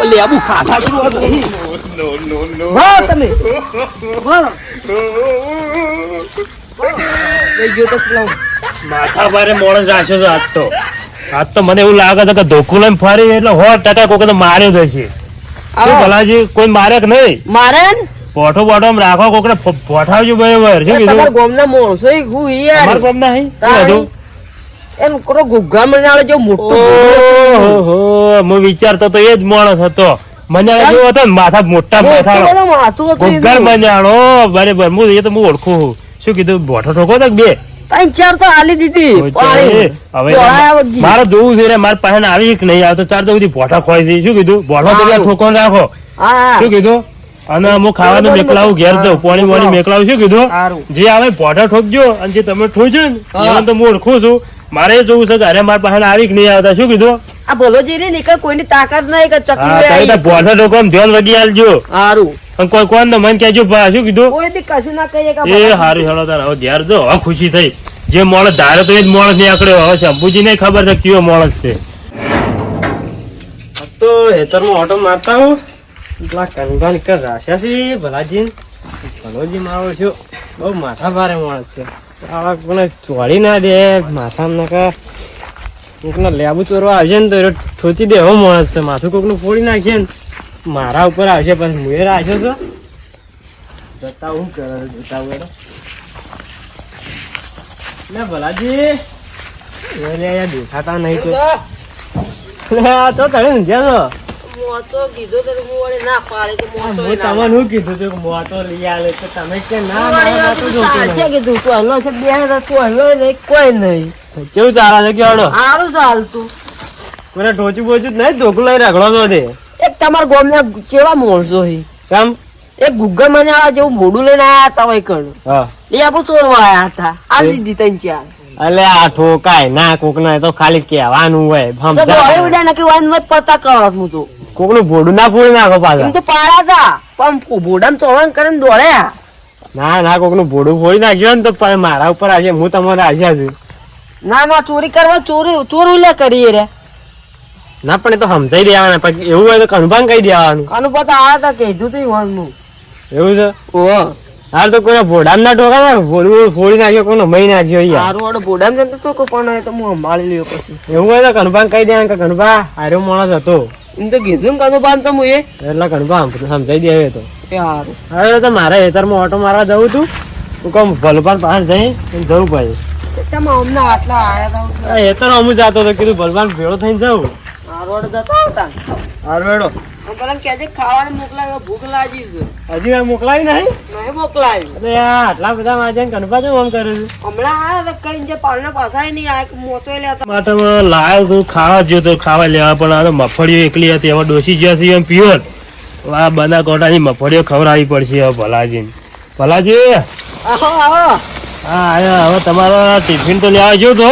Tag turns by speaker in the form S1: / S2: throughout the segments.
S1: ઓલે આબુ ખાધા જેવું હતું નહીં. વાહ તમે વાહ. લઈ ગયો તો પેલો.
S2: માથા ભારે મોણસ રાખ્યો છે આજ તો આજ તો મને એવું લાગે છે કે ધોકું લઈને ફરી એટલે સો ટકા કોકે તો માર્યો જ શું ભલાજી કોઈ મારે કે નહીં
S1: મારે ને
S2: પોઠો બોઠો રાખો કોકને પોઠાવજો બરાબર શું કીધું તમાર
S1: ગામના માણસો ય હું ઈ યાર.
S2: અમારા ગામના હી? શું.
S1: એમ કરો ગુગ્ગા મનાળે જો મોટો
S2: ઓહો, હું વિચારતો તો એ જ માણસ હતો મંજાળો જો હતો ને માથા મોટા
S1: માથા
S2: ગોગર
S1: એનું.
S2: મંજાળો બરાબર હું એ તો હું ઓળખું છું. શું કીધું બોઠો ઠોકો તો બે
S1: ત્રણ ચાર તો આલી દીધી.
S2: હવે. મારે જોવું છે રે મારે પાસે આવી કે નહીં આવતો ચાર તો બધી બોઠા ખોઈ છે શું કીધું બોઠો તો ઠોકો રાખો શું કીધું અને અમુક ખાવાનું મેકલાવું ઘેર દઉં પાણી વાણી
S1: મેકલાવું.
S2: શું કીધું? જે આવે પોઠા ઠોકજો અને જે તમે ઠોજો ને
S1: હા.
S2: તો હું ઓળખું છું. મારે જોવું છે કે અરે મારા પાસે આવી કે નહીં આવતા. શું કીધું?
S1: આ બોલો જે રે ને કે કોઈની તાકાત નહીં કે ચકલી
S2: તો પોઠા ઠોકો આમ ધ્યાન વગી આલજો.
S1: સારું.
S2: અને કોઈ કોણ ને મને કહેજો ભા, શું કીધું?
S1: કોઈ બી કશું ના કહીએ કે
S2: એ
S1: સારું
S2: હારું તાર હવે ઘેર જો હવે ખુશી થઈ. જે માણસ ધારે તો એ જ માણસ નહીં આકડ્યો હવે શંભુજી ને ખબર છે કયો માણસ છે.
S3: તો હેતરમાં ઓટો મારતા હું. પેલા કનભા નીકળ રાખ્યા છે. ભલાજી ભલોજી મારો છું. બહુ માથા ભારે માણસ છે. આવા કોને ચોળી ના દે માથામાં નાખા કોકને લેબુ ચોરવા આવશે ને તો એ ઠોચી દે એવો માણસ છે. માથું કોકનું ફોડી નાખીએ ને મારા ઉપર આવશે પછી હું એ રાખ્યો છો. જતા હું કરે જતા હું એનો. ભલાજી દેખાતા નહીં તો. તો. તને છો?
S1: મોં તો કીધું તો હું ના પાડે કે મોં
S3: હું તમને શું કીધું હતું કે લઈ આલે તો તમે કે ના
S1: પાડે.
S3: ના ના તો
S1: વળી
S3: જોતું
S1: કીધું. તું હલો છે બે હાથે તું હલો નહીં કોઈ નહીં.
S3: કેવું ચાલે છે કે
S1: સારું ચાલતું.
S3: કોને ટોચું બોચું નહીં ધોકું લઈ રગડો તો તે?
S1: એક તમારા ગામના કેવા મોણસો છે
S3: કેમ?
S1: એક ગુગ્ગર મનાળા જેવું મોડું લઈને આયા હતા હોય કણ. એ આપણું ચોરવા આયા હતા. આ લીધી ત્રણ ચાર.
S3: અલે આ ઠોકાય ના કોક ના તો ખાલી કહેવાનું હોય
S1: તો ઉડા નક્કી વાન મત પતા કરો હું તો.
S3: કોકનું ભોડું ના ફોડી નાખો પાછા.
S1: તો પાડા હતા પણ ભોડામ ચોળણ કરીને દોડે.
S3: ના ના કોકનું ભોડું ફોડી નાખ્યો ને તો મારા ઉપર આજે હું તમારે આશા છું.
S1: ના ના ચોરી કરવા ચોરી ચોરી લે કરીએ રે.
S3: ના પણ એ તો સમજાઈ દેવાના. પછી એવું હોય તો કન્ફર્મ કહી દેવાનું.
S1: કાનું તો આ હતા કીધું તું
S3: એવું છે?
S1: ઓહો.
S3: હાલ તો કોઈના ભોડામ ના ટોકા ના ભોડું ફોડી નાખ્યો કોનો મહી નાખ્યો યાર
S1: મારું વાળો ભોડામ જતો તો કો પણ તો હું સંભાળી લ્યો પછી.
S3: એવું હોય તો કન્ફર્મ કહી દે કે કન્ફા આર્યો માણસ હતો.
S1: એમ તો કીધું કાનું તો હું એ.
S3: એટલે કન્ફર્મ સમજાઈ દે હવે તો.
S1: એ હારું.
S3: હવે તો મારે હેતરમાં ઓટો મારવા જવું તું. તું કહું ભલપાન પાસે જઈ જવું પડે.
S1: તમે અમને આટલા આયા હતા
S3: હેતર અમુ જતો હતો કીધું ભલપાન ભેળો થઈને જવું.
S1: મારો વાળો જતો હતા
S3: હારવેડો
S1: પેલા કહેજે ખાવાનું મોકલાવ્યો ભૂખ લાગી છે.
S3: હજી મેં મોકલાવી નહીં?
S1: નહીં મોકલાવ્યું
S3: એટલે આટલા બધા માજે કન્ફા કેમ આમ કરે છે.
S1: હમણાં આયા તો કઈ જે પાલના પાછા નહીં આ મોતો લેતા
S2: માથામાં લાયો તો ખાવા જ્યો તો ખાવા લેવા પણ આ તો મફળીઓ એકલી હતી હવે ડોસી જ્યાં છે એમ પ્યોર આ બના કોટાની મફળીઓ ખવડાવવી પડશે હવે ભલાજી ભલાજી!
S1: આવો આવો
S2: હા આયા હવે તમારો ટિફિન તો લેવા જો તો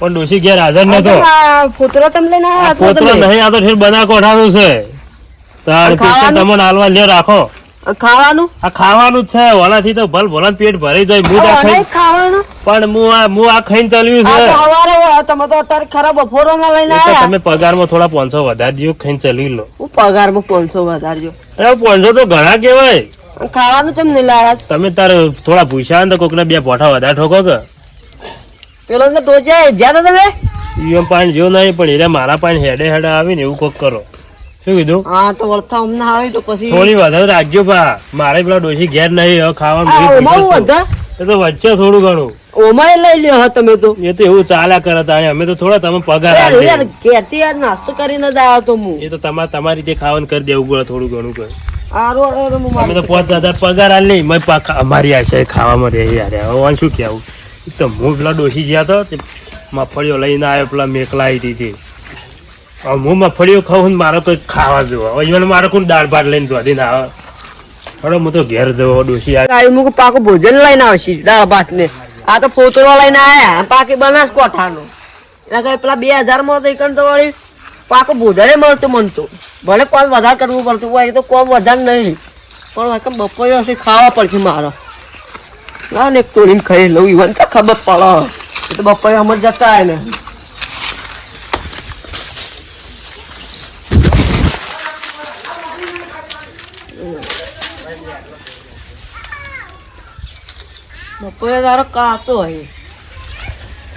S2: પણ ડોસી ઘેર હાજર નતો.
S1: આ
S2: તમને
S1: ના
S2: પોતરો નહીં આ તો ઠેર બના કોઠાનું છે? તમને હાલવા લ્યો રાખો.
S1: ખાવાનું?
S2: આ ખાવાનું છે ઓલાથી તો ભલ ભલન પેટ ભરી જાય હું તો
S1: ખાવાનું
S2: પણ હું આ હું આ ખાઈને ચાલ્યું છે.
S1: તો તમે તો અત્યારે ખરાબ ના લઈને
S2: તમે પગારમાં થોડા વધારી ખાઈને ચલી લો.
S1: હું પગારમાં પાંચસો વધારજો.
S2: અરે પાંચસો તો ઘણા કેવાય
S1: ખાવાનું કેમ નહીં લાયા?
S2: તમે તારે થોડા ભૂસ્યા ને તો કોકને બે પોઠા વધારે ઠોકો કે?
S1: પેલો તો ટોચે જ્યાં તમે?
S2: પાણી જો નહીં પણ એ મારા પાણી હેડે હેડે આવીને એવું કોક કરો. શું કીધું?
S1: હા તો વળતા અમને આવે તો પછી
S2: થોડી વધારે રાખજો પા મારે પેલા ડોસી ઘેર નહીં હવે ખાવાનું એ તો વચ્ચે થોડું ઘણું.
S1: ઓમાય લઈ લ્યો તમે તો.
S2: એ તો એવું ચાલ્યા કરે તાણે. અમે તો થોડા તમે પગાર
S1: યાર
S2: આલી
S1: યાર નાસ્તો કરીને જ આવ્યો તો હું.
S2: એ તો તમારે તમારી રીતે ખાવાનું કરી દેવું પડે થોડું ઘણું કર અમે તો પાંચ હજાર પગાર આલ નહીં. મેં અમારી આશા ખાવામાં રહે યાર. હવે શું કહેવું? તો હું પેલા ડોસી જ્યાં તો મફળીઓ લઈને આવ્યો પેલા મેકલા આવી હતી હું મગફળીઓ ખાઉં મારે તો ખાવા જોવા અહીંયા મારે કોણ દાળ ભાત લઈને ધોધી ના આવે હું તો ઘેર જવો ડોસી
S1: આવી મુક, પાકો ભોજન લઈને આવશે, દાળ ભાત ને. આ તો ફોતરો લઈને આયા પાકી બનાસકોઠાનો એના કઈ પેલા બે હજારમાં તો એકણ તો વળી પાકો ભોજને મળતું મનતું. ભલે કોમ વધારે કરવું પડતું હોય તો કોમ વધારે નહીં. પણ કેમ બપોરે હશે, ખાવા પડશે મારો. ના, ને તોડીને ખાઈ લઉં, ઈવન તો ખબર પડે. તો બપોરે અમર જતા ને. બપોરે તારો કાચો હોય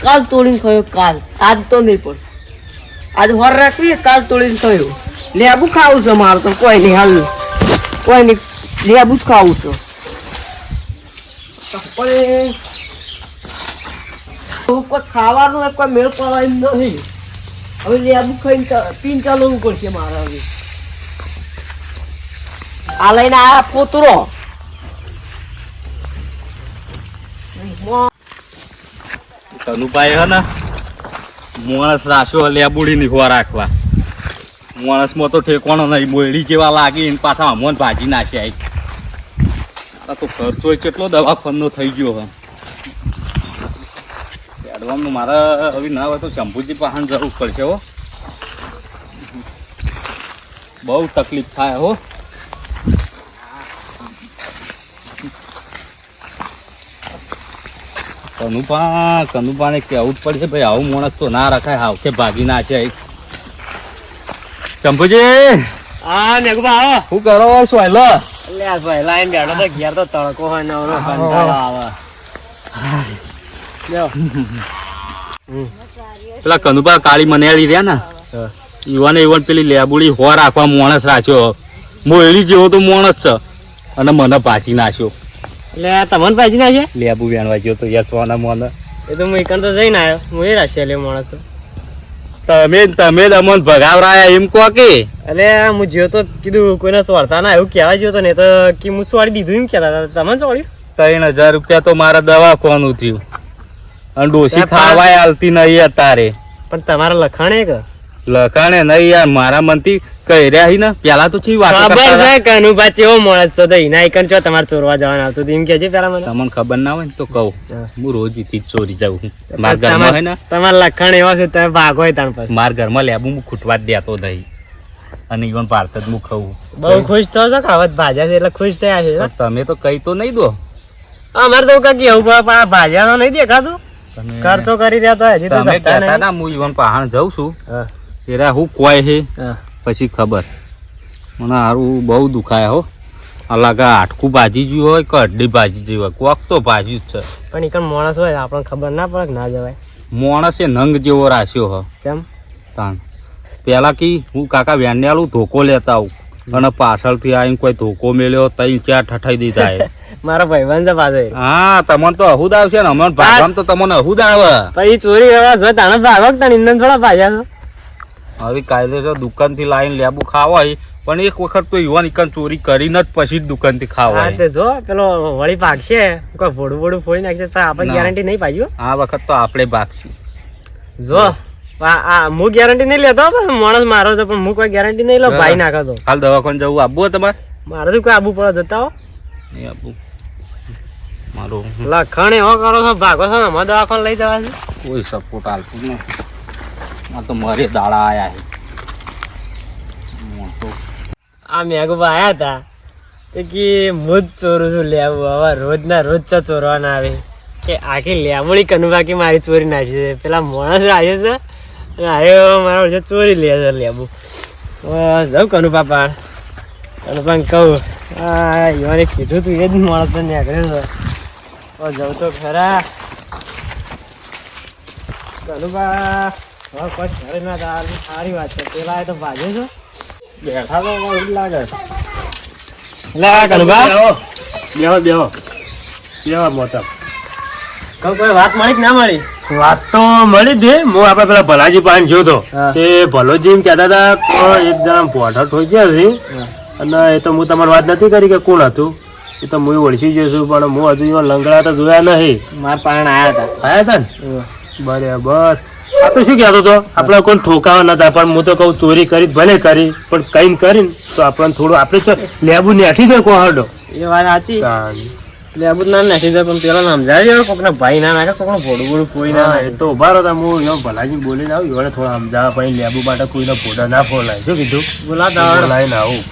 S1: કાલ તોડીને થયો, કાલ. આજ તો નહીં પણ. આજ હોર રાખવી કાલ તોડીને થયો. લેબુ ખાવું છે મારે તો, કોઈ નહીં, હાલ. કોઈ નહીં, લેબુ જ ખાવું છે. કોઈ ખાવાનું કોઈ મેળ પડવા એમ નથી. હવે લેબુ ખાઈને પીને ચાલવું પડશે મારે હવે. આ લઈને આ પોતરો.
S4: કનુભાઈ હે ને, માણસ રાખ્યો બુડીની નીકવા રાખવા. માણસમાં તો ઠેકવાનો નહીં, મોયડી જેવા લાગી, એને પાછા અમોન ભાજી નાખ્યા આ તો ખર્ચો કેટલો દવાખાનો થઈ ગયો હે. એડવાનું મારે હવે ના હોય તો શંભુજી પાસે જરૂર પડશે હો. બહુ તકલીફ થાય હો. કનુપા કનુપાને કહેવું જ પડશે ભાઈ આવું માણસ તો ના રખાય હાવખે ભાગી ના છે શંભુજી!
S3: હા નેગુભા આવો.
S4: શું કરો સોયલો?
S3: એટલે આ લાઈન બેઠો તો ઘેર તો તડકો હોય ને કંટાળો આવે.
S4: પેલા કનુપા કાળી મનેલી રહ્યા ને. ઈવાને ઈવન પેલી લેબુડી હો રાખવા માણસ રાખ્યો. મોયલી જેવો તો માણસ છે. અને મને પાછી નાખ્યો.
S3: એટલે આ તમને પાછી ના છે?
S4: લેબુ વેણવા ગયો તો યસ વાના મને.
S3: એ તો હું એકણ તો જઈને આવ્યો. હું એ રાશે લે માણસ તો.
S4: તમે તમે દમન ભગાવરાયા એમ કહો કે?
S3: એટલે હું જ્યો તો કીધું કોઈને સોડતા ના એવું કહેવા જ્યો તો ને તો કે હું સોડી દીધું એમ કહેતા હતા. તમે
S4: ત્રણ હજાર રૂપિયા તો મારા દવા કોનું થયું. અને ડોસી ખાવાય હાલતી નહીં અત્યારે.
S3: પણ તમારા લખાણ એક?
S4: લખાણે નહીં યાર મારા મનથી કહી રહ્યા હી ને પેલા તો ચી વાત
S3: ખબર છે કનુભા ચેવો માણસ છો તો એના એકન છો તમારે ચોરવા જવાનું આવતું એમ કહેજો પેલા મને?
S4: તમને ખબર ના હોય ને તો કહું.
S3: હું.
S4: રોજથી ચોરી જાઉં મારા ઘરમાં હોય ને
S3: તમારા લખાણ એવા છે તમે ભાગો હોય તાણ પછી.
S4: મારા ઘરમાં લેબુ હું ખૂટવા જ દેતો નહીં. અને ઈવન ભારત જ હું ખાઉં.
S3: બહુ ખુશ થયો છો ખાવત ભાજ્યા છે એટલે ખુશ થયા છે
S4: તમે તો કઈ તો નહીં દો.
S3: અમારે તો કાકી પડે પણ આ ભાજ્યા તો નહીં દેખાતું. ખર્ચો કરી રહ્યા તો હજી તો
S4: ના હું ઈવન પહાણ જઉં છું. એરા હું કોઈ હે. પછી ખબર. મને હારું બહુ દુખાય હો. આ લાગે હાડકું ભાજી ગયું હોય કે ભાજી ગયું હોય. કોક તો ભાજી જ છે.
S3: પણ એક માણસ હોય આપણને ખબર ના પડે કે ના જવાય.
S4: માણસે નંગ જેવો રાખ્યો હ.
S3: સેમ
S4: તાણ. પેલા કી હું કાકા વેન્યાલું ધોકો લેતા આવું. અને પાછળથી આવીને કોઈ ધોકો મેળ્યો તઈ ક્યાં ઠઠાઈ દીધા એ.
S3: મારા ભાઈબંધ છે પાછો
S4: હા તમને તો અહુદ આવશે ને. અમને ભાગવામાં તો તમને અહુદ આવે.
S3: પણ ઈ ચોરી કરવા જો તાણે ભાગો તાણે ઇંધન થોડા ભાજ્યા છો?
S4: હવે કાયદેસર દુકાનથી લાવીને લેબુ ખાવાય પણ એક વખત તો યુવાન ઇકન ચોરી કરીને જ પછી જ દુકાનથી ખાવાય.
S3: તે જો પેલો વળી ભાગશે. કોઈ ભોડું ભોડું ફોડી નાખશે તો આપણે ગેરંટી નહીં પાડ્યું
S4: આ વખત તો આપણે ભાગશું.
S3: જો આ હું ગેરંટી નહીં લેતો પણ માણસ મારો છે પણ હું કોઈ ગેરંટી નહીં
S4: લો
S3: ભાઈ નાખો તો.
S4: હાલ દવાખાને જવું આબુ તમારે?
S3: મારે તો કોઈ આબુ પડે જતા હો.
S4: નહીં આબુ. મારું
S3: લખણ એવો કરો છો ભાગો છો ને અમારે દવાખાને લઈ જવા છે.
S4: કોઈ સપોર્ટ હાલતું નથી. આ તો
S3: આયા હતા કે હું ચોરું છું લેવું હવે રોજના રોજ ચા ચોરવાના આવે. કે આખી લેમડી કનુબા કે મારી ચોરી નાખી છે. પેલા માણસ આવ્યો છે અને આવ્યો મારો જે ચોરી લે છે લેવું જાઉં કનુબા પાણ કનુબાને કહું, આ યુવાને કીધું તું એ જ માણસ નીકળ્યો છે. જાઉં તો ખરા. કનુબા. હવે કોઈ ઘરે ના સારી વાત છે. પેલા તો ભાજ્યો છે. બેઠા તો એવું લાગે. એટલે આ કનુબા
S2: બેહો બેહો બેહો. મોટા.
S3: કોઈ વાત મળી કે ના મળી?
S2: વાત તો મળી જ હું આપડે પેલા ભલાજી પાન જોયો તો
S3: હા.
S2: તે ભલોજી કહેતા હતા એક જણા પોઠા ઠોઈ ગયા છે. અને એ તો હું તમારી વાત નથી કરી કે કોણ હતું. એ તો હું ઓળખી ગયો છું પણ હું હજુ લંગડા તો જોયા નહીં.
S3: મારા પાણ આયા
S2: આયા હતા ને? બરાબર. આ તો શું કહેતો હતો? આપણે કોઈ ઠોકાવા નતા પણ હું તો કહું ચોરી કરી ભલે કરી પણ કઈ કરીને તો આપણને થોડું આપણે તો લેબુ નેઠી ગયો કોહડો.
S3: એ વાત સાચી. લેબુ ના નેઠી જાય પણ પેલા નામ જાય કોકના ભાઈ ના નાખે કોકના ભોડું ભોડું કોઈ ના
S2: એ તો ઊભા રહો તા હું એવો ભલાજી બોલીને આવું એવડે થોડા સમજાવવા પછી લેબુ માટે કોઈનો ફોટા ના ફોલાય. શું કીધું?
S3: બોલા બોલાય
S2: ને આવું.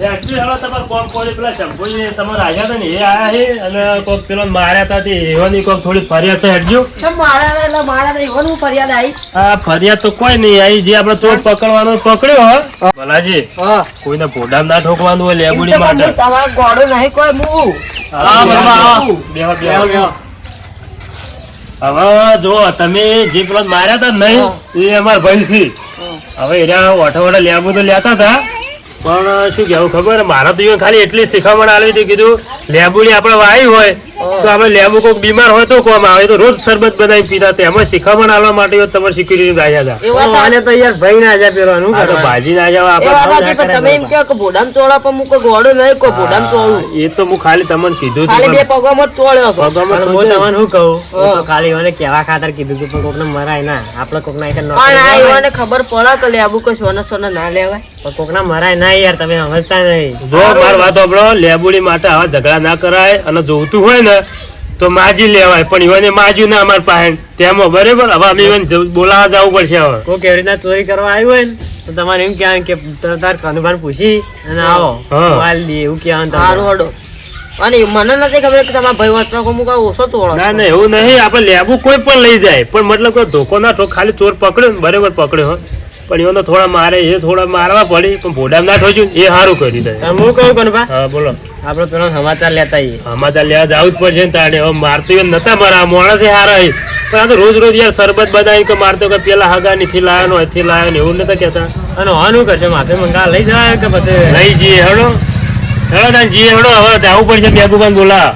S1: બોલો
S2: હવે તમારે કોક કોળી પેલા શંભુજી તમારે આવ્યા હતા ને એ આયા છે અને કોક પેલો માર્યા હતા તે એવાની કોક થોડી ફરિયાદ તો હેડજો.
S1: કેમ હતા એટલે મારા હતા એવાનું ફરિયાદ આવી.
S2: આ ફરિયાદ તો કોઈ નહીં આવી જે આપણે ચોર પકડવાનો પકડ્યો ભલાજી કોઈને પોડામ ના ઠોકવાનું હોય લેબુડી માટે.
S1: તમારા નહીં કોઈ હું
S2: હા,
S3: બરાબર,
S2: બેહો, બેહો. હવે જો તમે જે પેલા માર્યા હતા નહીં એ અમારા ભાઈ છે હવે એના ઓઠો ઓઠો લેબુ તો લેતા હતા. પણ શું કેવું ખબર? મારા તો ખાલી એટલી શીખામણ આવી હતી કીધું. લેબુડી આપણે વાવી હોય. તો અમે લેબુ કોઈક બીમાર હોય તો કોમ આવે. તો રોજ શરબત બનાવી પીતા. તેમાં શીખામણ આલવા માટે તમારે સિક્યુરિટી આવ્યા હતા
S3: આને તો યાર ભાઈ ના જાય પેરવાનું
S2: આ તો ભાજી ના જવા આપણે
S1: તમે એમ કહો કે ભોડામ ચોળા પર મુકો ગોડો નહીં કોઈ ભોડામ ચોળું.
S2: એ તો હું ખાલી તમને કીધું
S1: ખાલી બે પગમાં ચોળ્યો
S2: પગામાં તો
S3: હું તમને શું કહું? તો ખાલી મને કેવા ખાતર કીધું હતું પણ કોકને મરાય ના. આપણે કોકના એક
S1: પણ આ એવાને ખબર પડે કે લેબુ કોઈ સોના સોના ના લેવાય?
S3: પણ કોકના મરાય ના યાર તમે સમજતા નહીં.
S2: જો માર વાત આપણો લેબુડી માટે આવા ઝઘડા ના કરાય અને જોતું હોય ને તો માજી લેવાય. પણ ઈવને માજ્યું ના અમાર પાસે. તેમાં બરાબર? હવે અમે ઈવન બોલાવા બોલાવવા જવું પડશે હવે.
S3: કોઈ કેરીના ચોરી કરવા આવ્યું હોય ને તો તમારે એમ કહેવાય કે તાર કનુભાન પૂછી અને આવો. માલ દે એવું કહેવાનું
S1: સારું. હડો. અને મને નથી ખબર કે તમારા ભાઈ વાતમાં હું મુકા ઓછો તોડો
S2: ના ના એવું નહીં. આપણે લેવું કોઈ પણ લઈ જાય. પણ મતલબ કે ધોકો ના તો ખાલી ચોર પકડ્યો ને બરાબર પકડ્યો હો. પણ એવો તો થોડા મારે એ થોડા મારવા પડી પણ ભોડામ ના ઠોચ્યું ને એ સારું કરી દે
S3: હવે હું કહું કનુભા?
S2: હા બોલો.
S3: આપણે પેલો સમાચાર લેતા આવીએ
S2: સમાચાર લેવા જવું જ પડશે ને તારે. હવે મારતું એમ નતા મારા માણસે હારા છે. પણ આ તો રોજ રોજ યાર શરબત બનાવી કે મારતો કે પેલા હગા નીથી લાયો ને અહીંથી લાયો ને એવું નતા કહેતા.
S3: અને હોનું કરશે? માથે મંગા લઈ જવાય કે પછી
S2: લઈ જઈએ હેડો. હેડો તાન જઈએ હેડો. હવે જવું પડશે બેગુબાન બોલા.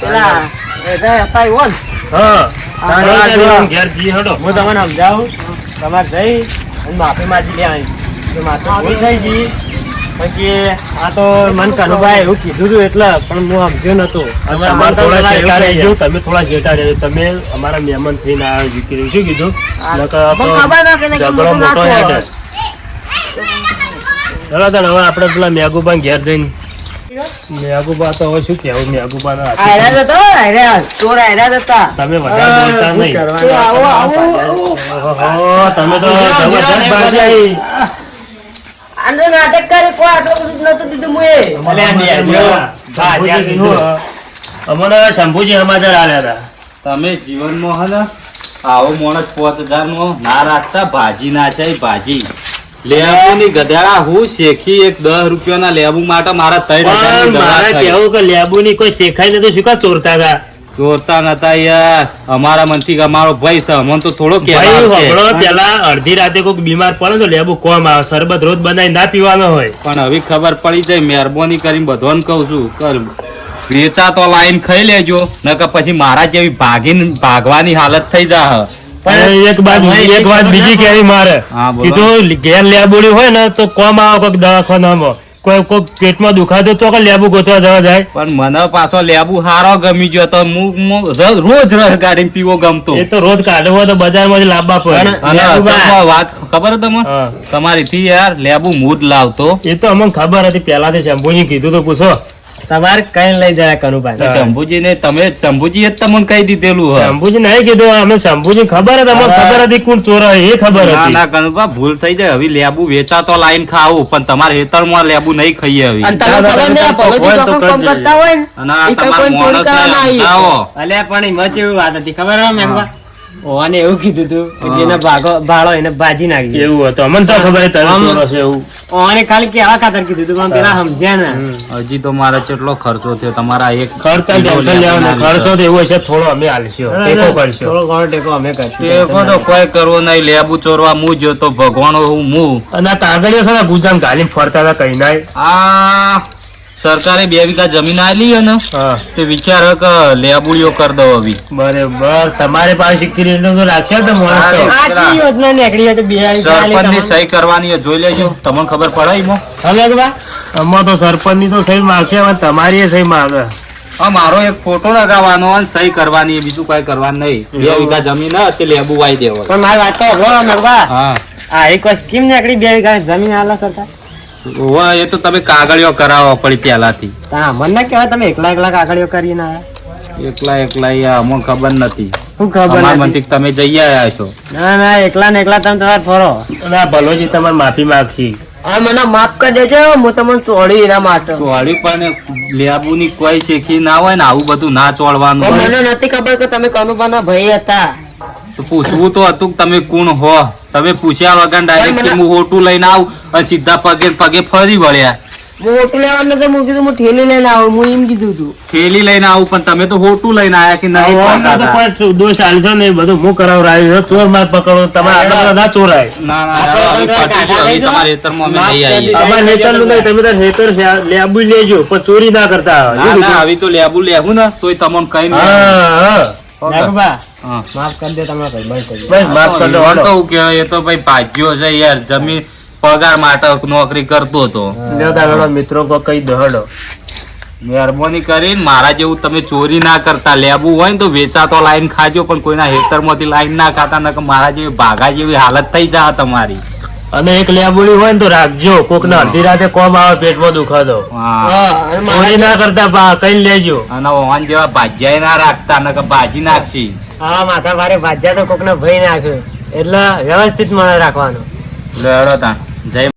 S1: પેલા હતા
S2: હા. ઘેર જઈએ હેડો.
S3: હું તમને સમજાવું. તમારે જઈ અને માફી માંગી લે કે માથે ભૂલ થઈ ગઈ પછી આ તો મન કનુભાઈ એવું કીધું હતું એટલે પણ હું સમજ્યો નતો તમે અમારે તો
S2: થોડા
S3: ગયું.
S2: તમે થોડા શેઠા તમે અમારા મહેમાન થઈને આ દીકરી શું કીધું
S1: હા.
S2: તો ઝઘડો
S1: મોટો.
S2: હેડે. હવે આપણે પેલા મેઘુબાન ઘેર જઈને મેગુબા તો હવે શું કહેવું મેગુબાના હાથે.
S1: આયરા જ આયરા. ચોર આયરા જ
S2: તમે વધારે બોલતા નહીં
S1: આવો, આવો.
S2: તમે તો જબરદસ્ત બાજી.
S1: આને નાટક કરી કોઈ આટલું બધું નતું દીધું મુએ.
S3: અલ્યા બે જો. હા, જ્યાં
S2: શંભુજી અમને શંભુજી સમાચાર આવ્યા હતા
S4: તમે જીવનમાં હે આવો માણસ પાંચ હજાર નો ના રાખતા ભાજી ના છે ભાજી લેબુ ની ગધેડા હું શેખી એક દસ રૂપિયાના લેબુ માટે મારા ત્રણ
S2: મારે કેવું કે લેબુની કોઈ શેખાઈ નથી શું કા ચોરતા હતા?
S4: ચોરતા નતા યાર. અમારા મનથી કે અમારો ભાઈ છે અમને તો થોડો
S2: હમણાં પેલા અડધી રાતે કોઈક બીમાર પડે તો લેબુ કોમ આવે શરબત રોજ બનાવી ના પીવાનો હોય.
S4: પણ હવે ખબર પડી જાય મહેરબાની કરીને બધોને કહું છું કર વેચા તો લાઈન ખાઈ લેજો નકર પછી મારા જેવી ભાગીને ભાગવાની હાલત થઈ જા
S2: પણ એક
S3: વાત
S2: એક વાત બીજી કેરી મારે. કીધું ઘેર લેબુડી હોય ને તો કોમ આવે કોઈક દવાખાનામાં. કોઈ કોઈક પેટમાં દુખાતો તો કે લેબુ ગોતવા જવા જાય.
S4: પણ મને પાછો લેબુ હારો ગમી ગયો તો હું રોજ રસ કાઢી પીવો ગમતો.
S2: એ તો રોજ કાઢવો તો બજારમાં લાંબા પડે.
S4: અને વાત ખબર તમને? તમારી થી યાર લેબુ મૂડ લાવતો.
S2: એ તો અમને ખબર હતી પહેલાથી શંભુજી કીધું તો પૂછો.
S3: તમારે કઈ લઈ જાય કનુભાઈ?
S4: શંભુજી ને તમે શંભુજી જ તમને કહી દીધેલું
S2: શંભુજી નહીં કીધું અમે શંભુજી ખબર હતી અમને ખબર હતી કોણ ચોર એ ખબર હતી.
S4: ના કનુભા ભૂલ થઈ જાય. હવે લેબુ વેચા તો લાઈન ખાવું પણ તમારે હેતરમાં લેબુ નહીં ખાઈએ હવે.
S3: અલ્યા પણ એમાં કેવી વાત હતી? ખબર હોય મેંગવા ઓને એવું કીધું તું કે જેને ભાગો ભાળો એને ભાજી નાખી
S2: એવું હતું. અમને તો ખબર હતી તમે
S3: આમ-
S2: ચોર હશે એવું.
S3: ઓને ખાલી કેવા ખાતર કીધું તું પણ પેલા સમજ્યા ને.
S4: હજી તો મારે કેટલો ખર્ચો થયો તમારા એક
S2: ખર્ચો ટેન્શન લેવાનું ખર્ચો તો એવો છે થોડો અમે આલશું ટેકો કરશું.
S3: થોડો ઘણો ટેકો અમે કરશું
S4: ટેકો તો કોઈ કરવો નહીં લેબુ ચોરવા હું જો તો ભગવાન હું. હું
S2: અને તાગડીઓ છે ને ગુજરાત ગાલી ફરતા હતા કઈ નાય
S4: આ સરકારે બે વીઘા જમીન આલી હે. ને તે વિચાર કે લેબુડીઓ કર દો હવે
S2: બરાબર. તમારે પાસે સિક્યુરિટી તો રાખશે તો.
S3: આટલી યોજના નીકળી હોય તો બે હાલી સરપંચની
S4: સહી કરવાની જોઈ લેજો. તમને ખબર પડે મો
S3: હવે અગવા?
S2: અમાર તો સરપંચ તો સહી માગશે હવે તમારી સહી માગે.
S4: હા મારો એક ફોટો લગાવવાનો અને સહી કરવાની બીજું કઈ કરવાનું નહીં. બે. વીઘા જમીન તે લેબુ વાઈ દેવો
S3: પણ મારી વાત તો.
S4: હા
S3: આ એક સ્કીમ નીકળી બે વીઘા જમીન આલા સરકાર?
S4: ઓવા, એ તો તમે કાગળિયો કરાવો પડી પહેલાથી.
S3: હા મને ના કહેવાય તમે એકલા એકલા કાગળિયો કરીને આયા
S4: એકલા એકલા યા અમને ખબર નથી.
S3: શું ખબર નથી?
S4: તમે જઈ આવ્યા છો
S3: ના ના એકલા ને એકલા તમે તમારે ફરો.
S2: ના ભલોજી તમારે માફી માગશી.
S1: આ મને માફ કરી દેજો હું તમને ચોળી એના માટે.
S4: ચોળી પણ લેબુની કોઈ શીખી ના હોય ને આવું બધું ના ચોળવાનું
S1: મને નથી ખબર કે તમે કનુભાના ભાઈ હતા.
S4: પૂછવું તો હતું તમે કોણ હો? તમે પૂછ્યા વગર ડાયરેક્ટ હું હોટું લઈને આવું અને સીધા પગે પગે ફરી વળ્યા.
S1: હું હોટું લેવાનું નથી હું કીધું હું ઠેલી લઈને આવું હું એમ કીધું તું.
S4: ઠેલી લઈને આવું પણ તમે તો હોટું લઈને આયા કે નહીં
S2: તો દોષ આલશો ને બધું હું કરાવરાયું ચોર માર પકડો તમારે આગળ ના ચોરાય.
S4: ના ના ગયું. હવે અમે નહીં આવીએ.
S2: હેતરનું નહીં તમે તાર હેતર લેબુ લેજો પણ ચોરી ના કરતા
S4: ના આવી તો લેબુ લેવું ને તોય તમને કઈ નહીં.
S2: હા હા.
S4: હા.
S3: માફ કરી દે તમારા ભાઈ બંધ કરી
S2: માફ કરી દો.
S4: તો હું કહેવાય, એ તો ભાઈ ભાજ્યો છે યાર. જમીન પગાર માટે નોકરી કરતો હતો.
S2: મિત્રો કો કઈ દહડો
S4: મહેરબાની કરીને મારા જેવું તમે ચોરી ના કરતા લેવું હોય ને તો વેચાતો લાઈન ખાજો પણ કોઈના હેતરમાંથી લાઈન ના ખાતા ના મારા જેવી ભાગા જેવી હાલત થઈ જા તમારી.
S2: અને એક લેબુડી હોય ને તો રાખજો. કોક ને અડધી રાતે કોમ આવે પેટમાં દુખાતો. ચોરી ના કરતા કઈ લેજો.
S4: અને ઓન જેવા ભાજ્યા ના રાખતા ને ભાજી નાખશી.
S3: હા માથા ભારે ભાજ્યા તો કોકનો ભય નાખ્યો એટલે વ્યવસ્થિત મને રાખવાનું.
S4: તા. જય